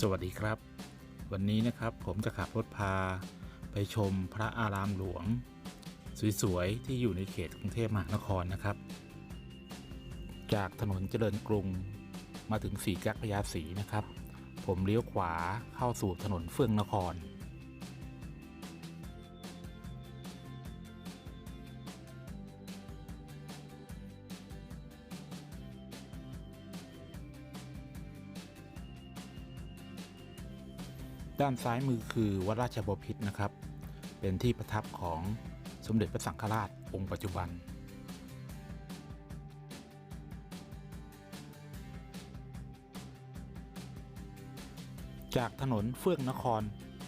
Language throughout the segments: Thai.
สวัสดีครับ วันนี้นะครับผมจะขับรถพาไปชมพระอารามหลวง สวยๆ ที่อยู่ในเขตกรุงเทพมหานครนะครับ จากถนนเจริญกรุงมาถึงสี่แยกพญาศรีนะครับ ผมเลี้ยวขวาเข้าสู่ถนนเฟื่องนคร ด้านซ้ายมือคือวัดราชบพิตรนะครับ เป็นที่ประทับของสมเด็จพระสังฆราชองค์ปัจจุบัน จากถนนเฟื่องนคร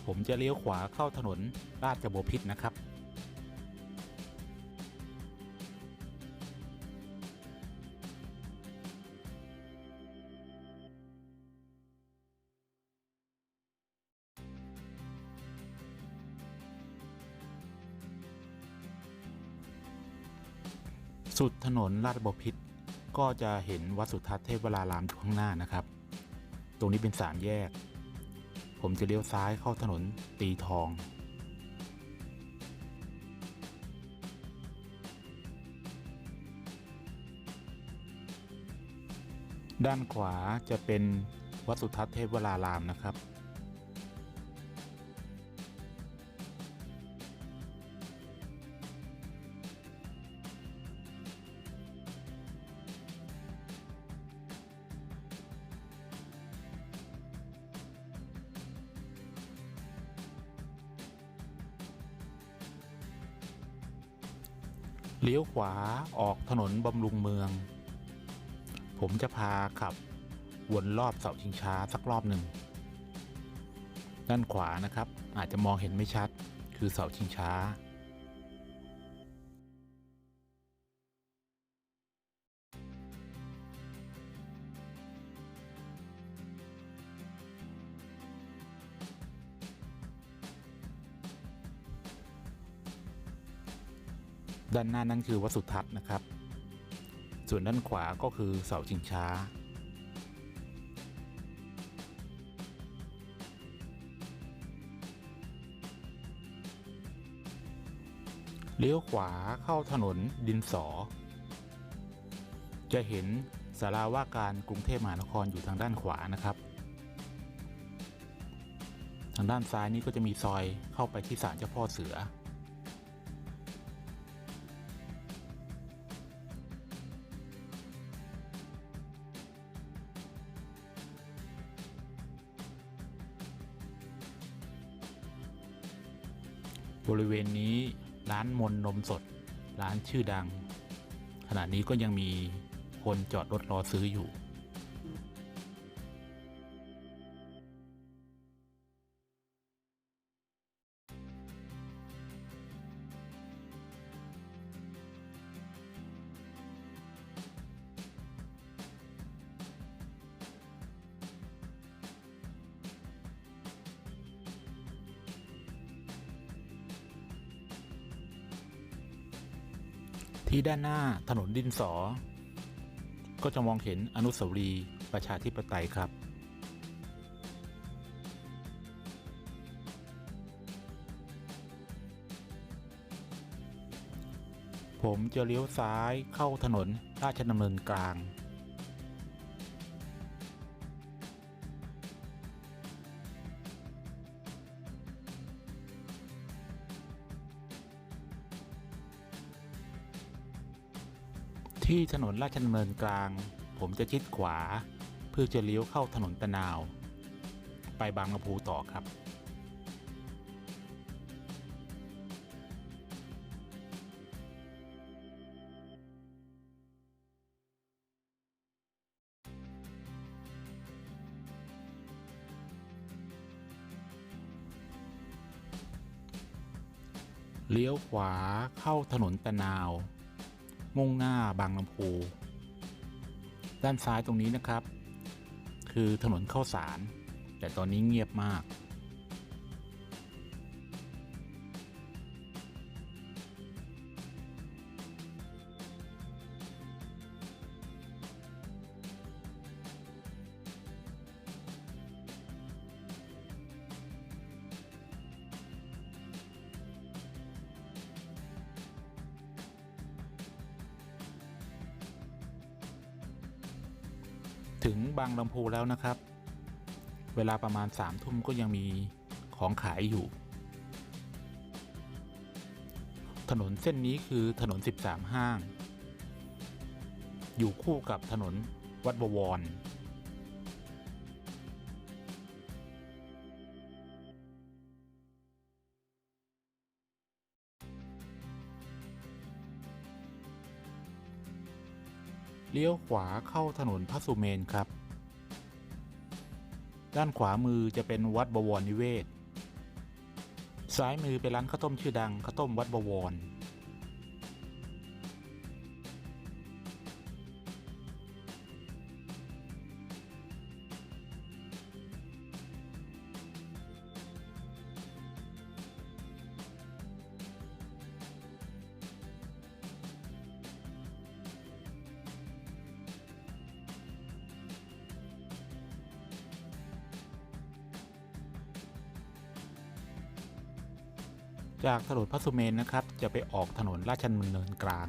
ผมจะเลี้ยวขวาเข้าถนนราชบพิตรนะครับ สุดถนนลาดบพิตรก็จะเห็นวัดสุทัศน์เทพวรารามอยู่ข้างหน้านะครับ ตรงนี้เป็นสามแยก ผมจะเลี้ยวซ้ายเข้าถนนตีทอง ด้านขวาจะเป็นวัดสุทัศน์เทพวรารามนะครับ เลี้ยวขวาออกถนนบำรุงเมือง ผมจะพาขับวนรอบเสาชิงช้าสักรอบหนึ่ง ด้านขวานะครับอาจจะมองเห็นไม่ชัดคือเสาชิงช้า ด้านหน้านั่นคือวัดสุทัศน์นะครับ ส่วนด้านขวาก็คือเสาชิงช้า เลี้ยวขวาเข้าถนนดินสอ จะเห็นสาราว่าการกรุงเทพมหานครอยู่ทางด้านขวานะครับทางด้านซ้ายนี้ก็จะมีซอยเข้าไปที่ศาลเจ้าพ่อเสือ บริเวณนี้ร้านมนนมสด ร้านชื่อดัง ขณะนี้ก็ยังมีคนจอดรถรอซื้ออยู่ ที่ด้านหน้าถนนดินสอ ก็จะมองเห็นอนุสาวรีย์ประชาธิปไตยครับ ผมจะเลี้ยวซ้ายเข้าถนนราชดำเนินกลาง ที่ถนนราชดำเนินกลาง ผมจะชิดขวา เพื่อจะเลี้ยวเข้าถนนตะนาว ไปบางลำพูต่อครับเลี้ยวขวาเข้าถนนตะนาว มุ่งหน้าบางลำพู ด้านซ้ายตรงนี้นะครับ คือถนนเข้าสาร แต่ตอนนี้เงียบมาก ถึงบางลำพูแล้วนะครับ เวลาประมาณสามทุ่มก็ยังมีของขายอยู่ ถนนเส้นนี้คือถนน 13 ห้าง อยู่คู่กับถนนวัดบวร เลี้ยวขวาเข้าถนนพระสุเมนครับ ด้านขวามือจะเป็นวัดบวรนิเวศ ซ้ายมือเป็นร้านข้าวต้มชื่อดังข้าวต้มวัดบวร จากถนนพระสุเมนนะครับ จะไปออกถนนราชดำเนินกลาง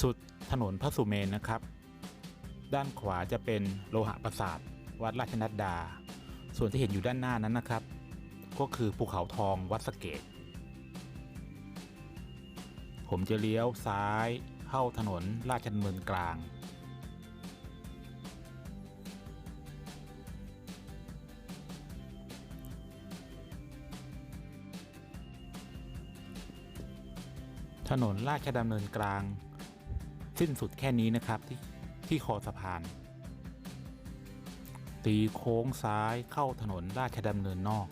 สุดถนนพระสุเมนนะครับ ด้านขวาจะเป็นโลหะปราสาทวัดราชนัดดา ส่วนที่เห็นอยู่ด้านหน้านั้นนะครับ ก็คือภูเขาทองวัดสะเกต ผมจะเลี้ยวซ้ายเข้าถนนราชดำเนินกลางถนนราชดำเนินกลาง สิ้นสุดแค่นี้นะครับที่ที่คอสะพาน ตีโค้งซ้ายเข้าถนนราชดำเนินนอก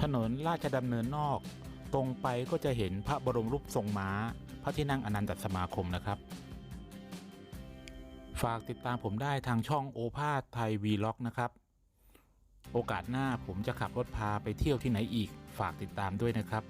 ถนนราชดำเนินนอก ตรงไปก็จะเห็นพระบรมรูปทรงม้า พระที่นั่งอนันตสมาคมนะครับ ฝากติดตามผมได้ทางช่องโอภาสไทยวีล็อกนะครับ โอกาสหน้าผมจะขับรถพาไปเที่ยวที่ไหนอีก ฝากติดตามด้วยนะครับ